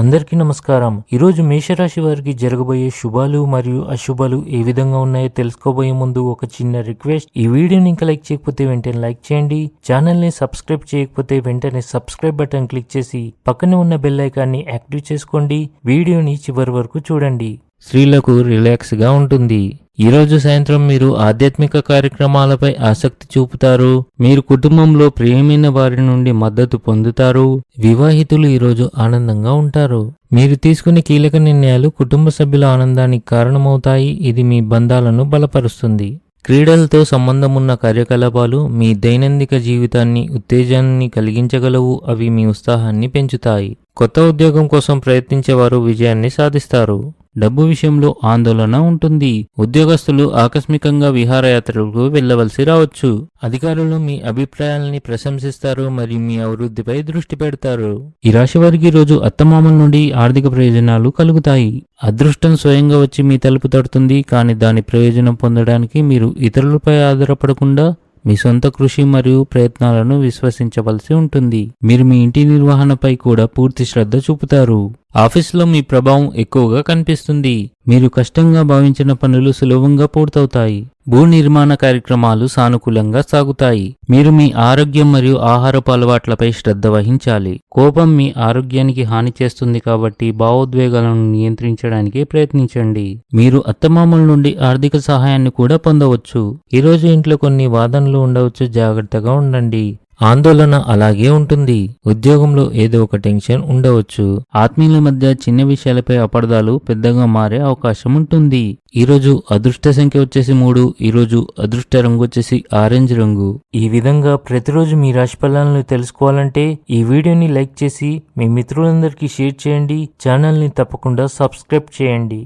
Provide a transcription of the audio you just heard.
అందరికీ నమస్కారం. ఈరోజు మేషరాశి వారికి జరగబోయే శుభాలు మరియు అశుభాలు ఏ విధంగా ఉన్నాయో తెలుసుకోబోయే ముందు ఒక చిన్న రిక్వెస్ట్. ఈ వీడియోని ఇంకా లైక్ చేయకపోతే వెంటనే లైక్ చేయండి. ఛానల్ని సబ్స్క్రైబ్ చేయకపోతే వెంటనే సబ్స్క్రైబ్ బటన్ క్లిక్ చేసి పక్కనే ఉన్న బెల్ ఐకాన్ని యాక్టివ్ చేసుకోండి. వీడియోని చివరి వరకు చూడండి. స్త్రీలకు రిలాక్స్గా ఉంటుంది. ఈరోజు సాయంత్రం మీరు ఆధ్యాత్మిక కార్యక్రమాలపై ఆసక్తి చూపుతారు. మీరు కుటుంబంలో ప్రియమైన వారి నుండి మద్దతు పొందుతారు. వివాహితులు ఈరోజు ఆనందంగా ఉంటారు. మీరు తీసుకునే కీలక నిర్ణయాలు కుటుంబ సభ్యుల ఆనందానికి కారణమవుతాయి. ఇది మీ బంధాలను బలపరుస్తుంది. క్రీడలతో సంబంధం ఉన్న కార్యకలాపాలు మీ దైనందిక జీవితాన్ని ఉత్తేజాన్ని కలిగించగలవు. అవి మీ ఉత్సాహాన్ని పెంచుతాయి. కొత్త ఉద్యోగం కోసం ప్రయత్నించేవారు విజయాన్ని సాధిస్తారు. డబ్బు విషయంలో ఆందోళన ఉంటుంది. ఉద్యోగస్తులు ఆకస్మికంగా విహారయాత్రలకు వెళ్ళవలసి రావచ్చు. అధికారులు మీ అభిప్రాయాలని ప్రశంసిస్తారు మరియు మీ అభివృద్ధిపై దృష్టి పెడతారు. ఈ రాశి వారికి రోజు అత్తమామల నుండి ఆర్థిక ప్రయోజనాలు కలుగుతాయి. అదృష్టం స్వయంగా వచ్చి మీ తలుపు తడుతుంది కానీ దాని ప్రయోజనం పొందడానికి మీరు ఇతరులపై ఆధారపడకుండా మీ సొంత కృషి మరియు ప్రయత్నాలను విశ్వసించవలసి ఉంటుంది. మీరు మీ ఇంటి నిర్వహణపై కూడా పూర్తి శ్రద్ధ చూపుతారు. ఆఫీసులో మీ ప్రభావం ఎక్కువగా కనిపిస్తుంది. మీరు కష్టంగా భావించిన పనులు సులభంగా పూర్తవుతాయి. భూ నిర్మాణ కార్యక్రమాలు సానుకూలంగా సాగుతాయి. మీరు మీ ఆరోగ్యం మరియు ఆహారపు అలవాట్లపై శ్రద్ధ వహించాలి. కోపం మీ ఆరోగ్యానికి హాని చేస్తుంది కాబట్టి భావోద్వేగాలను నియంత్రించడానికి ప్రయత్నించండి. మీరు అత్తమామల నుండి ఆర్థిక సహాయాన్ని కూడా పొందవచ్చు. ఈరోజు ఇంట్లో కొన్ని వాదనలు ఉండవచ్చు. జాగ్రత్తగా ఉండండి. ఆందోళన అలాగే ఉంటుంది. ఉద్యోగంలో ఏదో ఒక టెన్షన్ ఉండవచ్చు. ఆత్మీయుల మధ్య చిన్న విషయాలపై అపార్థాలు పెద్దగా మారే అవకాశం ఉంటుంది. ఈరోజు అదృష్ట సంఖ్య వచ్చేసి మూడు ఈరోజు అదృష్ట రంగు వచ్చేసి ఆరెంజ్ రంగు. ఈ విధంగా ప్రతిరోజు మీ రాశి ఫలాలను తెలుసుకోవాలంటే ఈ వీడియోని లైక్ చేసి మీ మిత్రులందరికీ షేర్ చేయండి. ఛానల్ని తప్పకుండా సబ్స్క్రైబ్ చేయండి.